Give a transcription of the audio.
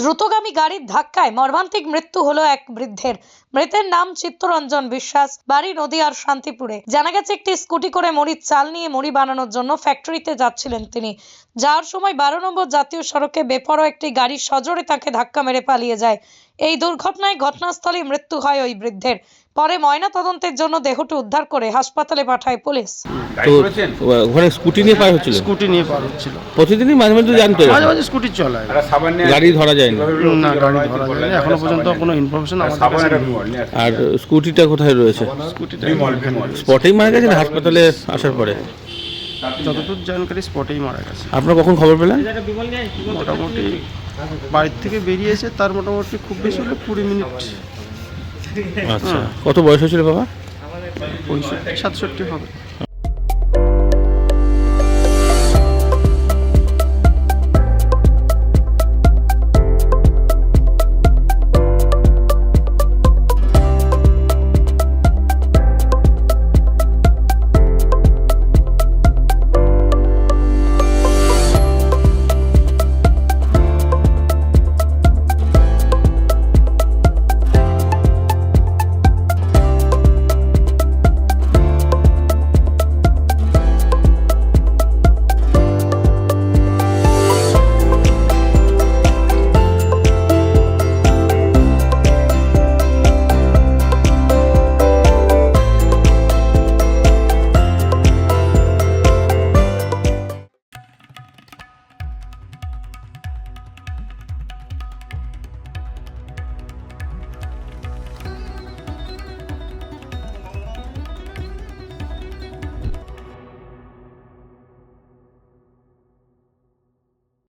দ্রুতগামী গাড়ির ধাক্কায় মর্মান্তিক মৃত্যু হলো এক বৃদ্ধের। মৃতের নাম চিত্তরঞ্জন বিশ্বাস, বাড়ি নদীয়ার শান্তিপুরে। জানা গেছে, একটি স্কুটি করে মুড়ির চাল নিয়ে মুড়ি বানানোর জন্য ফ্যাক্টরিতে যাচ্ছিলেন তিনি। যাওয়ার সময় বারো নম্বর জাতীয় সড়কে বেপরোয়া একটি গাড়ি সজোরে তাকে ধাক্কা মেরে পালিয়ে যায়। এই দুর্ঘটনায় ঘটনাস্থলে মৃত্যু হয় ওই বৃদ্ধের। পরে ময়না তদন্তের জন্য দেহটি উদ্ধার করে হাসপাতালে পাঠায় পুলিশ। তো ওখানে স্কুটি নিয়ে পার হচ্ছিল? স্কুটি নিয়ে পার হচ্ছিল। প্রতিদিনই মাঝে মাঝে জানতো মাঝে মাঝে স্কুটি চলায় গাড়ি ধরা যায় না গাড়ি ধরা যায়নি। এখনও পর্যন্ত কোনো ইনফরমেশন আমাদের কাছে নেই। আর স্কুটিটা কোথায় রয়েছে? স্কুটিটা স্পটেই মারা গেছে না হাসপাতালে আসার পরে? যতদূর জানকারি স্পটেই মারা গেছে। আপনার কখন খবর পেলেন? মোটামুটি বাড়ির থেকে বেরিয়েছে তার মোটামুটি খুব বেশি হলে কুড়ি মিনিট। আচ্ছা। কত বয়স হয়েছিল বাবা? পঁয়ষট্টি সাতষট্টি হবে।